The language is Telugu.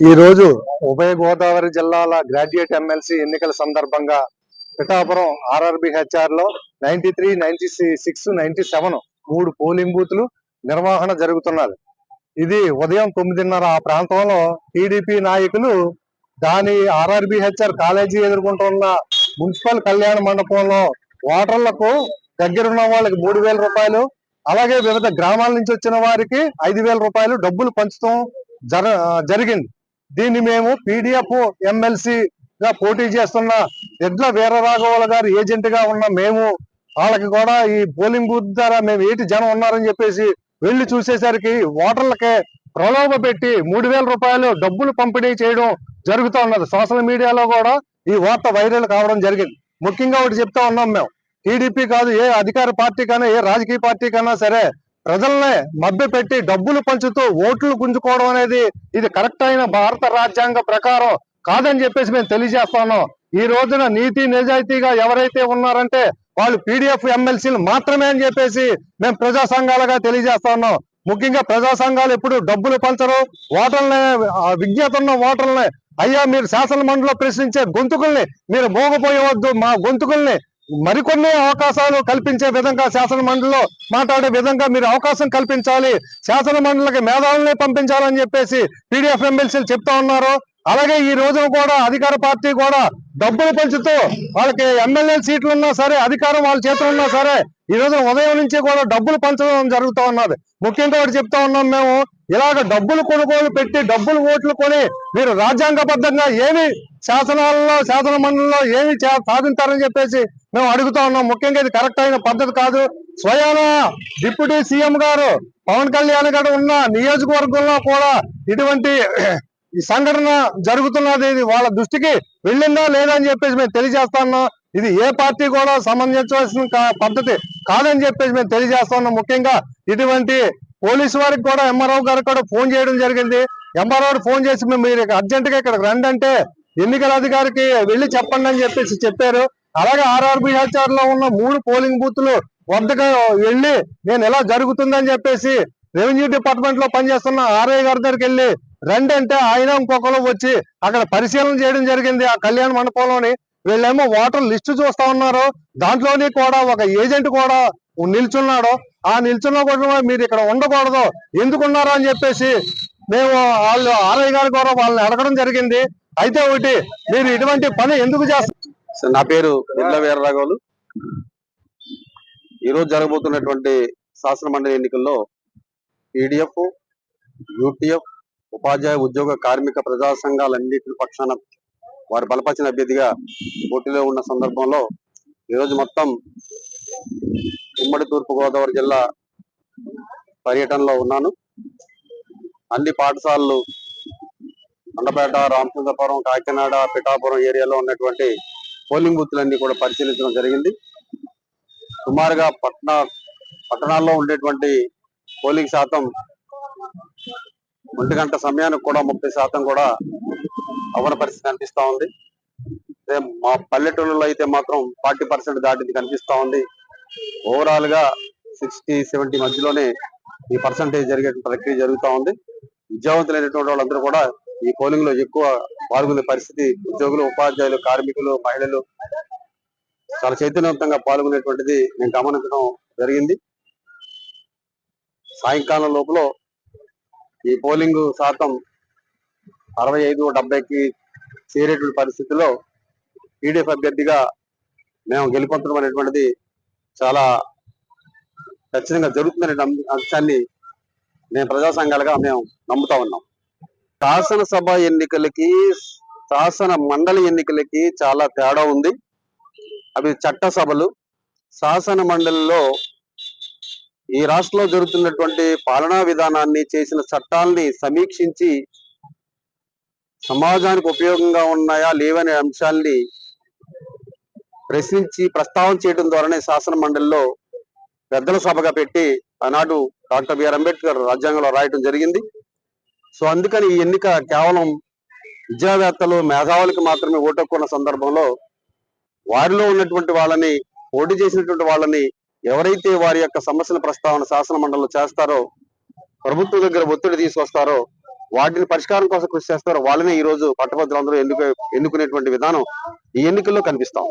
ఈ రోజు ఉభయ గోదావరి జిల్లాల గ్రాడ్యుయేట్ ఎమ్మెల్సీ ఎన్నికల సందర్భంగా Pithapuram RRB హెచ్ఆర్లో ninety three ninety six ninety seven మూడు పోలింగ్ బూత్లు నిర్వహణ జరుగుతున్నది ఇది ఉదయం తొమ్మిదిన్నర ఆ ప్రాంతంలో టీడీపీ నాయకులు దాని ఆర్ఆర్బి హెచ్ఆర్ కాలేజీ ఎదుర్కొంటున్న మున్సిపల్ కళ్యాణ మండపంలో ఓటర్లకు దగ్గరున్న వాళ్ళకి మూడు వేల రూపాయలు అలాగే వివిధ గ్రామాల నుంచి వచ్చిన వారికి ఐదు వేల రూపాయలు డబ్బులు పంచడం జర జరిగింది. దీన్ని మేము పీడిఎఫ్ ఎమ్మెల్సీ గా పోటీ చేస్తున్న ఎడ్ల వీరరాఘవుల గారు ఏజెంట్గా ఉన్న మేము వాళ్ళకి కూడా ఈ పోలింగ్ బూత్ ద్వారా మేము ఏంటి జనం ఉన్నారని చెప్పేసి వెళ్ళి చూసేసరికి ఓటర్లకే ప్రలోభ పెట్టి మూడు వేల రూపాయలు డబ్బులు పంపిణీ చేయడం జరుగుతూ ఉన్నది. సోషల్ మీడియాలో కూడా ఈ వార్త వైరల్ కావడం జరిగింది. ముఖ్యంగా ఒకటి చెప్తా ఉన్నాం మేము. టీడీపీ కాదు ఏ అధికార పార్టీ కన్నా ఏ రాజకీయ పార్టీ కన్నా సరే ప్రజల్ని మభ్య పెట్టి డబ్బులు పంచుతూ ఓట్లు గుంజుకోవడం అనేది ఇది కరెక్ట్ అయిన భారత రాజ్యాంగ ప్రకారం కాదని చెప్పేసి మేము తెలియజేస్తాను. ఈ రోజున నీతి నిజాయితీగా ఎవరైతే ఉన్నారంటే వాళ్ళు పీడిఎఫ్ ఎమ్మెల్సీలు మాత్రమే అని చెప్పేసి మేము ప్రజా సంఘాలుగా తెలియజేస్తాను. ముఖ్యంగా ప్రజా సంఘాలు ఎప్పుడు డబ్బులు పంచరు ఓటర్లని విజ్ఞత ఉన్న ఓటర్లని. అయ్యా మీరు శాసన మండలిలో ప్రశ్నించే గొంతుకుల్ని మీరు మోగపోయవద్దు మా గొంతుకుల్ని మరికొన్ని అవకాశాలు కల్పించే విధంగా శాసన మండలిలో మాట్లాడే విధంగా మీరు అవకాశం కల్పించాలి. శాసన మండలికి పంపించాలని చెప్పేసి పీడీఎఫ్ ఎమ్మెల్సీలు చెప్తా ఉన్నారు. అలాగే ఈ రోజున కూడా అధికార పార్టీ కూడా డబ్బులు పంచుతూ వాళ్ళకి ఎమ్మెల్యే సీట్లు ఉన్నా సరే అధికారం వాళ్ళ చేతులు ఉన్నా సరే ఈ రోజు ఉదయం నుంచి కూడా డబ్బులు పంచడం జరుగుతూ ఉన్నది. ముఖ్యంగా ఒకటి చెప్తా ఉన్నాం మేము ఇలాగ డబ్బులు కొనుగోలు పెట్టి డబ్బులు ఓట్లు కొని మీరు రాజ్యాంగబద్ధంగా ఏమి శాసనాలలో శాసన మండలిలో ఏమి చే- సాధించారని చెప్పేసి మేము అడుగుతా ఉన్నాం ముఖ్యంగా ఇది కరెక్ట్ అయిన పద్ధతి కాదు. స్వయాన డిప్యూటీ సీఎం గారు పవన్ కళ్యాణ్ గారు ఉన్న నియోజకవర్గంలో కూడా ఇటువంటి ఈ సంఘటన జరుగుతున్నది. ఇది వాళ్ళ దృష్టికి వెళ్ళిందా లేదా అని చెప్పేసి మేము తెలియజేస్తా ఉన్నాం. ఇది ఏ పార్టీ కూడా సంబంధించవలసిన కా- పద్ధతి కాదని చెప్పేసి మేము తెలియజేస్తా ఉన్నాం. ముఖ్యంగా ఇటువంటి పోలీసు వారికి కూడా ఎంఆర్ఓ గారికి కూడా ఫోన్ చేయడం జరిగింది. ఎంఆర్ఓ ఫోన్ చేసి మేము మీరు అర్జెంటుగా ఇక్కడికి రండి అంటే ఎన్నికల అధికారికి వెళ్ళి చెప్పండి అని చెప్పేసి చెప్పారు. అలాగే ఆర్ఆర్బి హెచ్ఆర్లో ఉన్న మూడు పోలింగ్ బూత్లు వద్దకు వెళ్ళి నేను ఎలా జరుగుతుందని చెప్పేసి రెవెన్యూ డిపార్ట్మెంట్లో పనిచేస్తున్న ఆర్ఐ గారి దగ్గరికి వెళ్ళి రండి అంటే ఆయన ఇంకొకరు వచ్చి అక్కడ పరిశీలన చేయడం జరిగింది ఆ కళ్యాణ మండపంలోని. వీళ్ళేమో ఓటర్ లిస్ట్ చూస్తా ఉన్నారు. దాంట్లోని కూడా ఒక ఏజెంట్ కూడా నిల్చున్నాడు. ఆ నిల్చున్న కూడా మీరు ఇక్కడ ఉండకూడదు. ఎందుకున్నారు అని చెప్పేసి మేము వాళ్ళు ఆర్ఐ గారు కూడా వాళ్ళని అడగడం జరిగింది. అయితే ఒకటి మీరు ఇటువంటి పని ఎందుకు చేస్తారు నా పేరు బిర్ల వీరరాఘవులు. ఈరోజు జరగబోతున్నటువంటి శాసన మండలి ఎన్నికల్లో పీడిఎఫ్ యూటీఎఫ్ ఉపాధ్యాయ ఉద్యోగ కార్మిక ప్రజా సంఘాలన్నింటి పక్షాన వారు బలపరిచిన అభ్యర్థిగా పోటీలో ఉన్న సందర్భంలో ఈరోజు మొత్తం ఉమ్మడి తూర్పు గోదావరి జిల్లా పర్యటనలో ఉన్నాను. అన్ని పాఠశాలలు అండపేట రామచంద్రపురం కాకినాడ పిఠాపురం ఏరియాలో ఉన్నటువంటి పోలింగ్ బూత్లన్నీ కూడా పరిశీలించడం జరిగింది. సుమారుగా పట్టణ పట్టణాల్లో ఉండేటువంటి పోలింగ్ శాతం ఒంటి గంట సమయానికి కూడా ముప్పై శాతం కూడా అవన పరిస్థితి కనిపిస్తూ ఉంది. మా పల్లెటూళ్ళలో అయితే మాత్రం ఫార్టీ పర్సెంట్ దాటింది కనిపిస్తూ ఉంది. ఓవరాల్గా సిక్స్టీ సెవెంటీ మధ్యలోనే ఈ పర్సంటేజ్ జరిగే ప్రక్రియ జరుగుతూ ఉంది. విద్యావంతులైనటువంటి వాళ్ళందరూ కూడా ఈ పోలింగ్లో ఎక్కువ పాల్గొనే పరిస్థితి ఉద్యోగులు ఉపాధ్యాయులు కార్మికులు మహిళలు చాలా చైతన్యవంతంగా పాల్గొనేటువంటిది నేను గమనించడం జరిగింది. సాయంకాలం లోపల ఈ పోలింగ్ శాతం అరవై ఐదు డెబ్బైకి చేరేటువంటి పరిస్థితిలో పీడిఎఫ్ అభ్యర్థిగా మేము గెలుపొందడం అనేటువంటిది చాలా ఖచ్చితంగా జరుగుతుందనే అంశాన్ని మేము ప్రజా సంఘాలుగా మేము నమ్ముతా ఉన్నాం. శాసనసభ ఎన్నికలకి శాసన మండలి ఎన్నికలకి చాలా తేడా ఉంది. అవి చట్టసభలు. శాసన మండలిలో ఈ రాష్ట్రంలో జరుగుతున్నటువంటి పాలనా విధానాన్ని చేసిన చట్టాలని సమీక్షించి సమాజానికి ఉపయోగంగా ఉన్నాయా లేవనే అంశాల్ని ప్రశ్నించి ప్రస్తావన చేయడం ద్వారానే శాసన మండలిలో పెద్దల సభగా పెట్టి ఆనాడు డాక్టర్ బిఆర్ అంబేద్కర్ రాజ్యాంగంలో రాయటం జరిగింది. సో అందుకని ఈ ఎన్నిక కేవలం విద్యావేత్తలు మేధావులకు మాత్రమే ఓటక్కున్న సందర్భంలో వారిలో ఉన్నటువంటి వాళ్ళని పోటీ చేసినటువంటి వాళ్ళని ఎవరైతే వారి యొక్క సమస్యల ప్రస్తావన శాసన మండలిలో చేస్తారో ప్రభుత్వం దగ్గర ఒత్తిడి తీసుకొస్తారో వాటిని పరిష్కారం కోసం కృషి చేస్తారు వాళ్ళనే ఈ రోజు పట్టభద్రులందరూ ఎన్నుక ఎన్నుకునేటువంటి విధానం ఈ ఎన్నికల్లో కనిపిస్తాం.